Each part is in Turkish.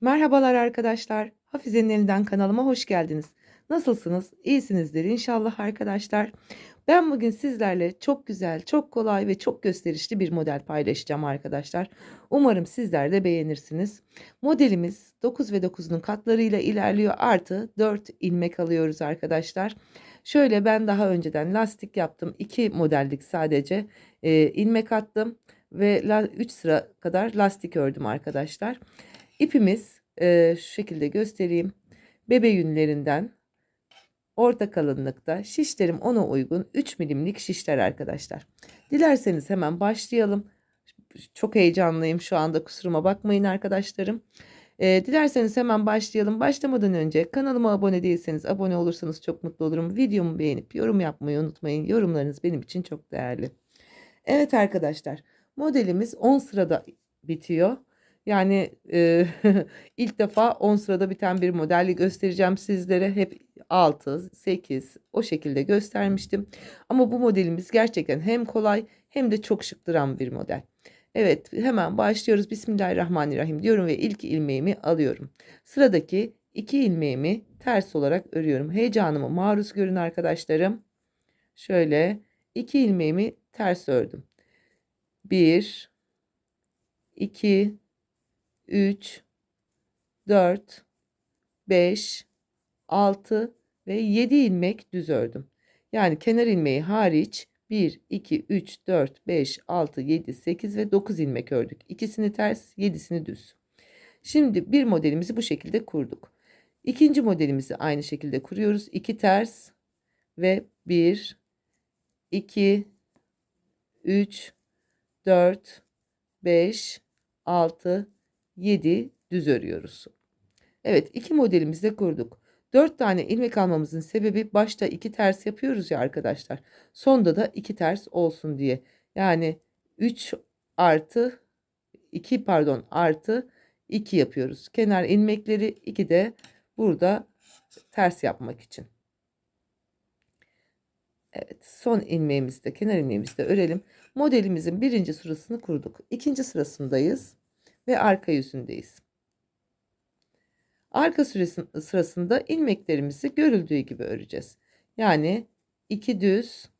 Merhabalar arkadaşlar. Hafize'nin elinden kanalıma hoş geldiniz. Nasılsınız? İyisinizdir inşallah arkadaşlar. Ben bugün sizlerle çok güzel, çok kolay ve çok gösterişli bir model paylaşacağım arkadaşlar. Umarım sizler de beğenirsiniz. Modelimiz 9 ve 9'un katlarıyla ilerliyor. Artı 4 ilmek alıyoruz arkadaşlar. Şöyle ben daha önceden lastik yaptım. 2 modellik sadece e, ilmek attım ve 3 sıra kadar lastik ördüm arkadaşlar. İpimiz e, şu şekilde göstereyim. Bebe yünlerinden orta kalınlıkta şişlerim ona uygun 3 milimlik şişler arkadaşlar. Dilerseniz hemen başlayalım. Çok heyecanlıyım şu anda kusuruma bakmayın arkadaşlarım. E, dilerseniz hemen başlayalım. Başlamadan önce kanalıma abone değilseniz abone olursanız çok mutlu olurum. Videomu beğenip yorum yapmayı unutmayın. Yorumlarınız benim için çok değerli. Evet arkadaşlar modelimiz 10 sırada bitiyor. Yani e, ilk defa 10 sırada biten bir modeli göstereceğim sizlere. Hep 6, 8 o şekilde göstermiştim. Ama bu modelimiz gerçekten hem kolay hem de çok şık duran bir model. Evet hemen başlıyoruz. Bismillahirrahmanirrahim diyorum ve ilk ilmeğimi alıyorum. Sıradaki iki ilmeğimi ters olarak örüyorum. Heyecanımı maruz görün arkadaşlarım. Şöyle iki ilmeğimi ters ördüm. 1 2 3 4 5 6 ve 7 ilmek düz ördüm. Yani kenar ilmeği hariç 1 2 3 4 5 6 7 8 ve 9 ilmek ördük. İkisini ters, 7'sini düz. Şimdi bir modelimizi bu şekilde kurduk. İkinci modelimizi aynı şekilde kuruyoruz. 2 ters ve 1 2 3 4 5 6 7 düz örüyoruz. Evet iki modelimizi de kurduk. 4 tane ilmek almamızın sebebi başta 2 ters yapıyoruz ya arkadaşlar. Sonda da 2 ters olsun diye. Yani 3 artı 2 pardon artı 2 yapıyoruz. Kenar ilmekleri 2 de burada ters yapmak için. Evet son ilmeğimizi de kenar ilmeğimizi de örelim. Modelimizin birinci sırasını kurduk. İkinci sırasındayız ve arka yüzündeyiz. Arka sırasında ilmeklerimizi görüldüğü gibi öreceğiz. Yani 2 düz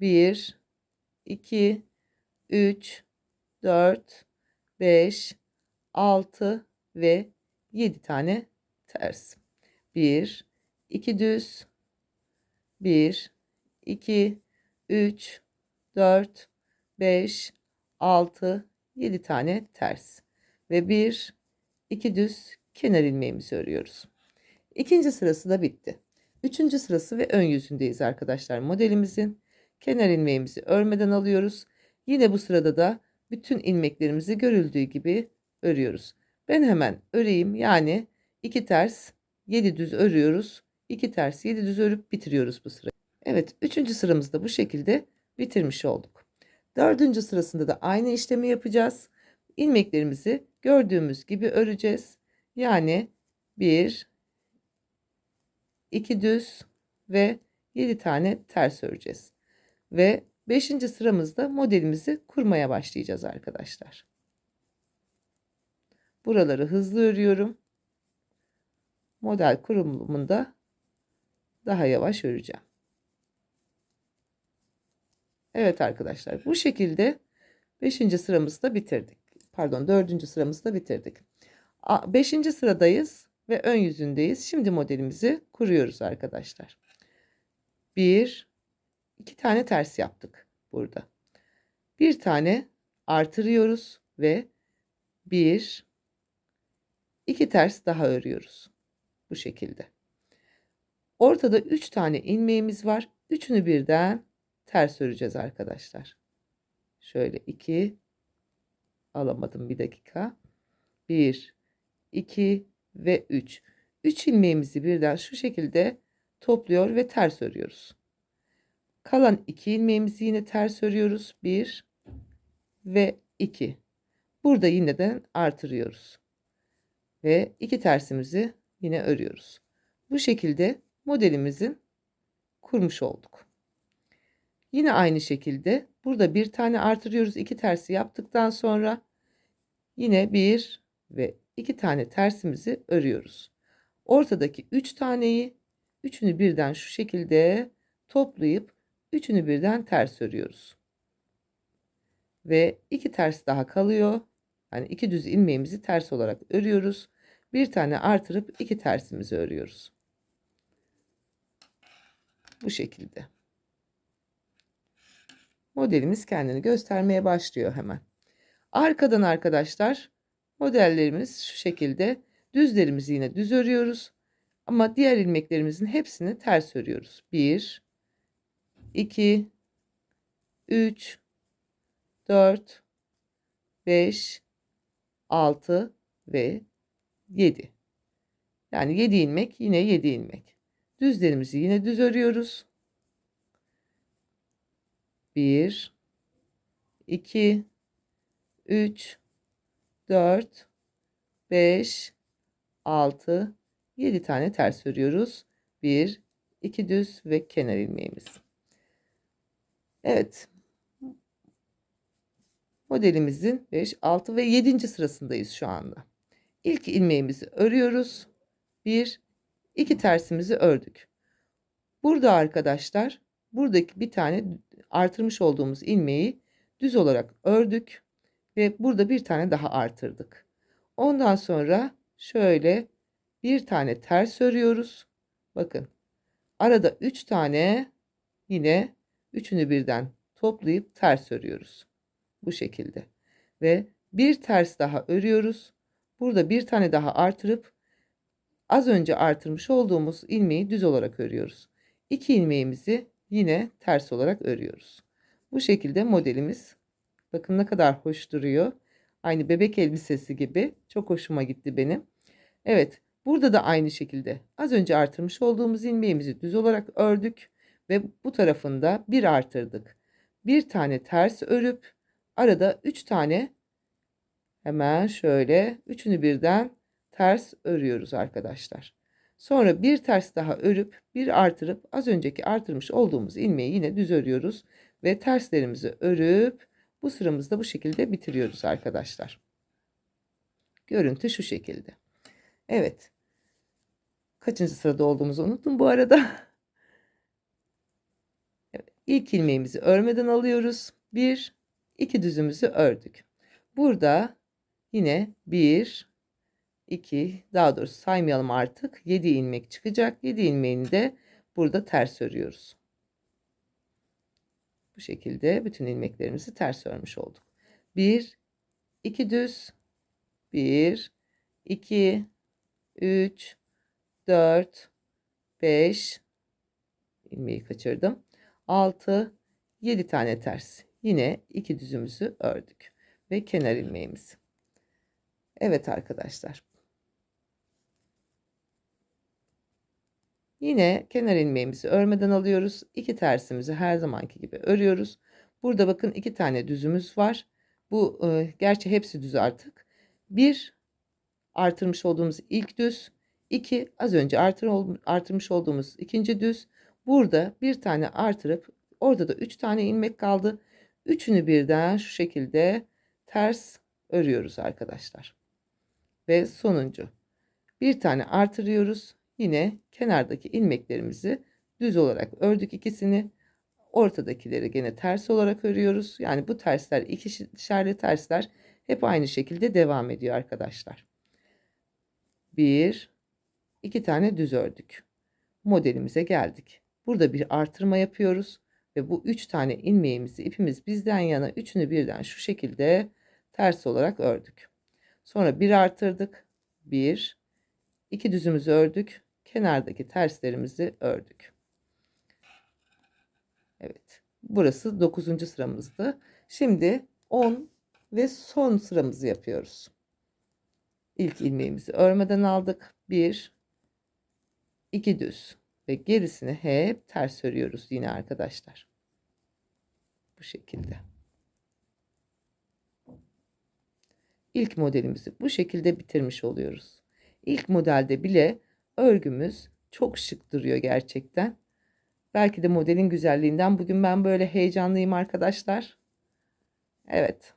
1 2 3 4 5 6 ve 7 tane ters. 1 2 düz 1 2 3 4 5 6 7 tane ters ve bir iki düz kenar ilmeğimizi örüyoruz. İkinci sırası da bitti. Üçüncü sırası ve ön yüzündeyiz arkadaşlar modelimizin. Kenar ilmeğimizi örmeden alıyoruz. Yine bu sırada da bütün ilmeklerimizi görüldüğü gibi örüyoruz. Ben hemen öreyim. Yani iki ters 7 düz örüyoruz. 2 ters 7 düz örüp bitiriyoruz bu sırayı. Evet üçüncü sıramızda bu şekilde bitirmiş olduk. Dördüncü sırasında da aynı işlemi yapacağız. İlmeklerimizi gördüğümüz gibi öreceğiz. Yani 1 2 düz ve 7 tane ters öreceğiz. Ve 5. sıramızda modelimizi kurmaya başlayacağız arkadaşlar. Buraları hızlı örüyorum. Model kurulumunda daha yavaş öreceğim. Evet arkadaşlar bu şekilde 5. sıramızı da bitirdik pardon dördüncü sıramızda bitirdik. Beşinci sıradayız ve ön yüzündeyiz. Şimdi modelimizi kuruyoruz arkadaşlar. Bir, iki tane ters yaptık burada. Bir tane artırıyoruz ve bir, iki ters daha örüyoruz. Bu şekilde. Ortada üç tane ilmeğimiz var. Üçünü birden ters öreceğiz arkadaşlar. Şöyle iki, alamadım bir dakika. 1, 2 ve 3. 3 ilmeğimizi birden şu şekilde topluyor ve ters örüyoruz. Kalan 2 ilmeğimizi yine ters örüyoruz. 1 ve 2. Burada yineden artırıyoruz. Ve 2 tersimizi yine örüyoruz. Bu şekilde modelimizin kurmuş olduk. Yine aynı şekilde burada bir tane artırıyoruz. iki tersi yaptıktan sonra yine bir ve iki tane tersimizi örüyoruz. Ortadaki üç taneyi üçünü birden şu şekilde toplayıp üçünü birden ters örüyoruz. Ve iki ters daha kalıyor. Yani iki düz ilmeğimizi ters olarak örüyoruz. Bir tane artırıp iki tersimizi örüyoruz. Bu şekilde. Modelimiz kendini göstermeye başlıyor hemen. Arkadan arkadaşlar modellerimiz şu şekilde düzlerimizi yine düz örüyoruz. Ama diğer ilmeklerimizin hepsini ters örüyoruz. 1 2 3 4 5 6 ve 7. Yani 7 ilmek yine 7 ilmek. Düzlerimizi yine düz örüyoruz. 1 2 3 4 5 6 7 tane ters örüyoruz. 1 2 düz ve kenar ilmeğimiz. Evet. Modelimizin 5 6 ve 7. sırasındayız şu anda. İlk ilmeğimizi örüyoruz. 1 2 tersimizi ördük. Burada arkadaşlar buradaki bir tane artırmış olduğumuz ilmeği düz olarak ördük ve burada bir tane daha artırdık. Ondan sonra şöyle bir tane ters örüyoruz. Bakın arada 3 tane yine üçünü birden toplayıp ters örüyoruz. Bu şekilde. Ve bir ters daha örüyoruz. Burada bir tane daha artırıp az önce artırmış olduğumuz ilmeği düz olarak örüyoruz. İki ilmeğimizi yine ters olarak örüyoruz. Bu şekilde modelimiz bakın ne kadar hoş duruyor. Aynı bebek elbisesi gibi çok hoşuma gitti benim. Evet burada da aynı şekilde az önce artırmış olduğumuz ilmeğimizi düz olarak ördük ve bu tarafında bir artırdık. Bir tane ters örüp arada üç tane hemen şöyle üçünü birden ters örüyoruz arkadaşlar. Sonra bir ters daha örüp bir artırıp az önceki artırmış olduğumuz ilmeği yine düz örüyoruz ve terslerimizi örüp bu sıramızda bu şekilde bitiriyoruz arkadaşlar. Görüntü şu şekilde. Evet. Kaçıncı sırada olduğumuzu unuttum bu arada. Evet, ilk ilmeğimizi örmeden alıyoruz. Bir, iki düzümüzü ördük. Burada yine bir, 2 daha doğrusu saymayalım artık. 7 ilmek çıkacak. 7 ilmeğini de burada ters örüyoruz. Bu şekilde bütün ilmeklerimizi ters örmüş olduk. 1 2 düz. 1 2 3 4 5 ilmeği kaçırdım. 6 7 tane ters. Yine iki düzümüzü ördük. Ve kenar ilmeğimizi Evet arkadaşlar Yine kenar ilmeğimizi örmeden alıyoruz. İki tersimizi her zamanki gibi örüyoruz. Burada bakın iki tane düzümüz var. Bu e, gerçi hepsi düz artık. Bir artırmış olduğumuz ilk düz. iki az önce artır, artırmış olduğumuz ikinci düz. Burada bir tane artırıp orada da üç tane ilmek kaldı. Üçünü birden şu şekilde ters örüyoruz arkadaşlar. Ve sonuncu. Bir tane artırıyoruz Yine kenardaki ilmeklerimizi düz olarak ördük ikisini. Ortadakileri gene ters olarak örüyoruz. Yani bu tersler ikişerli tersler hep aynı şekilde devam ediyor arkadaşlar. Bir, iki tane düz ördük. Modelimize geldik. Burada bir artırma yapıyoruz ve bu üç tane ilmeğimizi ipimiz bizden yana üçünü birden şu şekilde ters olarak ördük. Sonra bir artırdık. Bir, iki düzümüzü ördük kenardaki terslerimizi ördük. Evet. Burası 9. sıramızdı. Şimdi 10 ve son sıramızı yapıyoruz. İlk ilmeğimizi örmeden aldık. 1 2 düz ve gerisini hep ters örüyoruz yine arkadaşlar. Bu şekilde. İlk modelimizi bu şekilde bitirmiş oluyoruz. İlk modelde bile örgümüz çok şık duruyor gerçekten. Belki de modelin güzelliğinden bugün ben böyle heyecanlıyım arkadaşlar. Evet.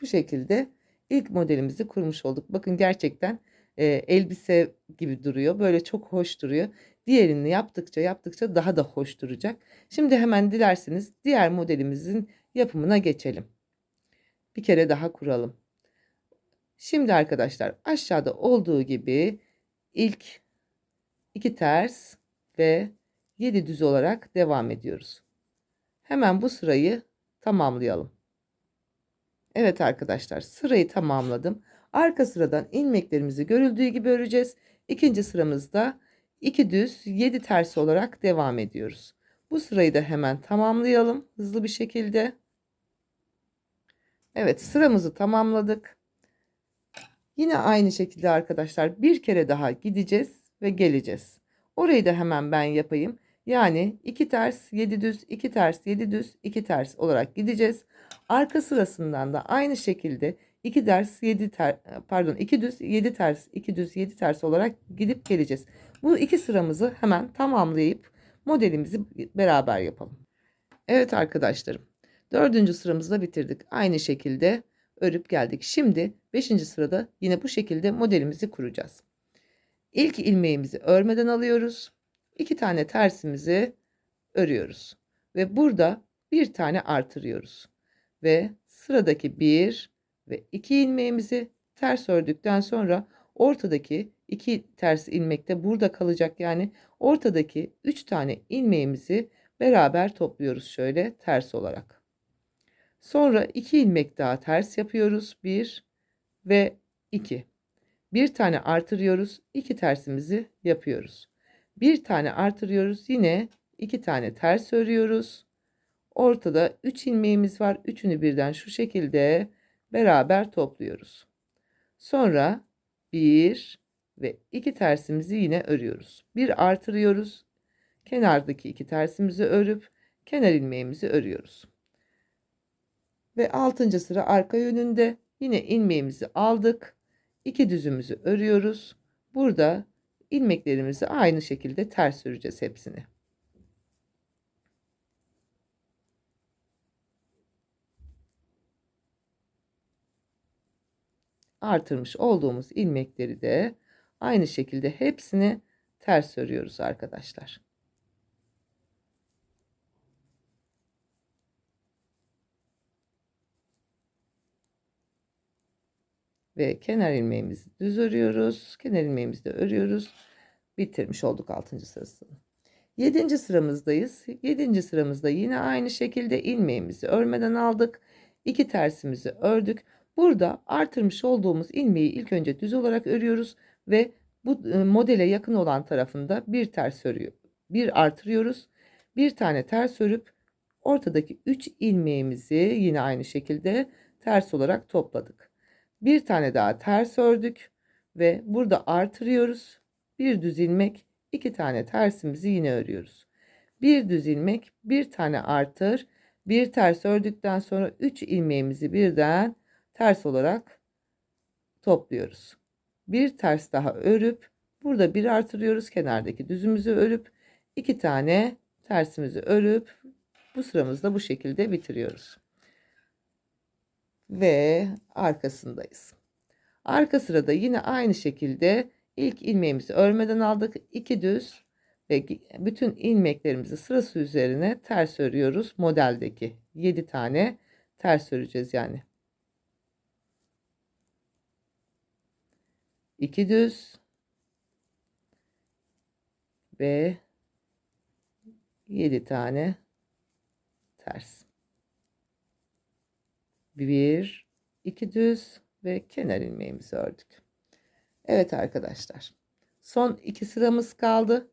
Bu şekilde ilk modelimizi kurmuş olduk. Bakın gerçekten e, elbise gibi duruyor. Böyle çok hoş duruyor. Diğerini yaptıkça yaptıkça daha da hoş duracak. Şimdi hemen dilerseniz diğer modelimizin yapımına geçelim. Bir kere daha kuralım. Şimdi arkadaşlar aşağıda olduğu gibi ilk iki ters ve 7 düz olarak devam ediyoruz. Hemen bu sırayı tamamlayalım. Evet arkadaşlar sırayı tamamladım. Arka sıradan ilmeklerimizi görüldüğü gibi öreceğiz. İkinci sıramızda 2 düz 7 ters olarak devam ediyoruz. Bu sırayı da hemen tamamlayalım hızlı bir şekilde. Evet sıramızı tamamladık. Yine aynı şekilde arkadaşlar bir kere daha gideceğiz ve geleceğiz. Orayı da hemen ben yapayım. Yani 2 ters 7 düz 2 ters 7 düz 2 ters olarak gideceğiz. Arka sırasından da aynı şekilde 2 ters 7 ter pardon 2 düz 7 ters 2 düz 7 ters olarak gidip geleceğiz. Bu iki sıramızı hemen tamamlayıp modelimizi beraber yapalım. Evet arkadaşlarım. Dördüncü sıramızda bitirdik. Aynı şekilde örüp geldik. Şimdi beşinci sırada yine bu şekilde modelimizi kuracağız. İlk ilmeğimizi örmeden alıyoruz. İki tane tersimizi örüyoruz. Ve burada bir tane artırıyoruz. Ve sıradaki bir ve iki ilmeğimizi ters ördükten sonra ortadaki iki ters ilmek de burada kalacak. Yani ortadaki üç tane ilmeğimizi beraber topluyoruz şöyle ters olarak. Sonra iki ilmek daha ters yapıyoruz. Bir ve iki. Bir tane artırıyoruz. iki tersimizi yapıyoruz. Bir tane artırıyoruz. Yine iki tane ters örüyoruz. Ortada 3 ilmeğimiz var. Üçünü birden şu şekilde beraber topluyoruz. Sonra 1 ve 2 tersimizi yine örüyoruz. Bir artırıyoruz. Kenardaki iki tersimizi örüp kenar ilmeğimizi örüyoruz. Ve 6. sıra arka yönünde yine ilmeğimizi aldık. 2 düzümüzü örüyoruz. Burada ilmeklerimizi aynı şekilde ters öreceğiz hepsini. Artırmış olduğumuz ilmekleri de aynı şekilde hepsini ters örüyoruz arkadaşlar. Ve kenar ilmeğimizi düz örüyoruz. Kenar ilmeğimizi de örüyoruz. Bitirmiş olduk 6. sırasını. 7. sıramızdayız. 7. sıramızda yine aynı şekilde ilmeğimizi örmeden aldık. 2 tersimizi ördük. Burada artırmış olduğumuz ilmeği ilk önce düz olarak örüyoruz ve bu e, modele yakın olan tarafında bir ters örüyor. Bir artırıyoruz. Bir tane ters örüp ortadaki 3 ilmeğimizi yine aynı şekilde ters olarak topladık. Bir tane daha ters ördük ve burada artırıyoruz. Bir düz ilmek, iki tane tersimizi yine örüyoruz. Bir düz ilmek, bir tane artır, bir ters ördükten sonra 3 ilmeğimizi birden ters olarak topluyoruz. Bir ters daha örüp burada bir artırıyoruz. Kenardaki düzümüzü örüp iki tane tersimizi örüp bu sıramızda bu şekilde bitiriyoruz. Ve arkasındayız. Arka sırada yine aynı şekilde ilk ilmeğimizi örmeden aldık. iki düz ve bütün ilmeklerimizi sırası üzerine ters örüyoruz. Modeldeki 7 tane ters öreceğiz yani. 2 düz ve 7 tane ters. 1 2 düz ve kenar ilmeğimizi ördük. Evet arkadaşlar. Son iki sıramız kaldı.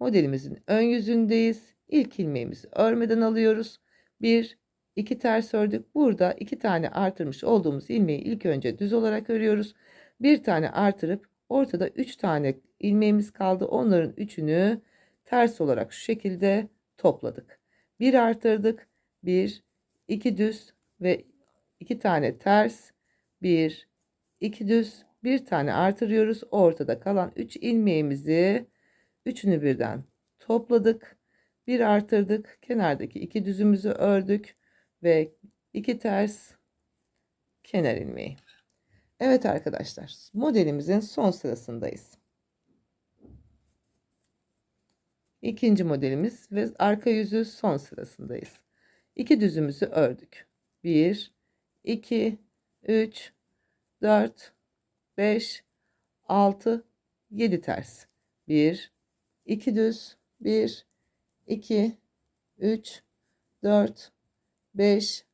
Modelimizin ön yüzündeyiz. İlk ilmeğimizi örmeden alıyoruz. 1 2 ters ördük. Burada iki tane artırmış olduğumuz ilmeği ilk önce düz olarak örüyoruz bir tane artırıp ortada 3 tane ilmeğimiz kaldı. Onların üçünü ters olarak şu şekilde topladık. Bir artırdık. Bir, iki düz ve iki tane ters. Bir, iki düz, bir tane artırıyoruz. Ortada kalan 3 ilmeğimizi üçünü birden topladık. Bir artırdık. Kenardaki iki düzümüzü ördük ve iki ters kenar ilmeği. Evet arkadaşlar, modelimizin son sırasındayız. İkinci modelimiz ve arka yüzü son sırasındayız. İki düzümüzü ördük. 1, 2, 3, 4, 5, 6, 7 ters. 1, 2 düz, 1, 2, 3, 4, 5,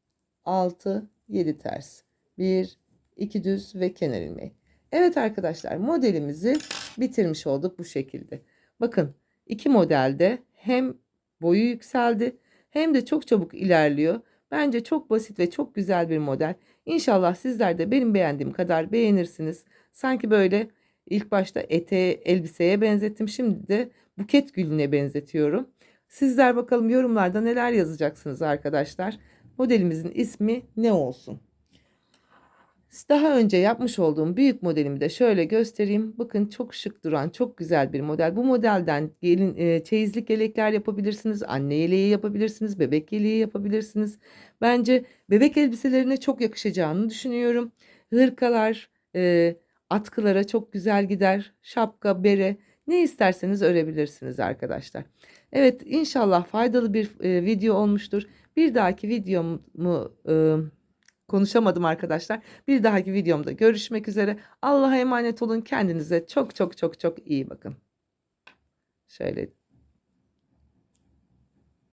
6, 7 ters. 1, 2 düz ve kenar ilmeği. Evet arkadaşlar modelimizi bitirmiş olduk bu şekilde. Bakın iki modelde hem boyu yükseldi hem de çok çabuk ilerliyor. Bence çok basit ve çok güzel bir model. İnşallah sizler de benim beğendiğim kadar beğenirsiniz. Sanki böyle ilk başta eteğe, elbiseye benzettim. Şimdi de buket gülüne benzetiyorum. Sizler bakalım yorumlarda neler yazacaksınız arkadaşlar. Modelimizin ismi ne olsun? Daha önce yapmış olduğum büyük modelimi de şöyle göstereyim. Bakın çok şık duran, çok güzel bir model. Bu modelden gelin e, çeyizlik yelekler yapabilirsiniz, anne yeleği yapabilirsiniz, bebek yeleği yapabilirsiniz. Bence bebek elbiselerine çok yakışacağını düşünüyorum. Hırkalar, e, atkılara çok güzel gider. Şapka, bere, ne isterseniz örebilirsiniz arkadaşlar. Evet, inşallah faydalı bir e, video olmuştur. Bir dahaki videomu e, konuşamadım arkadaşlar. Bir dahaki videomda görüşmek üzere. Allah'a emanet olun. Kendinize çok çok çok çok iyi bakın. Şöyle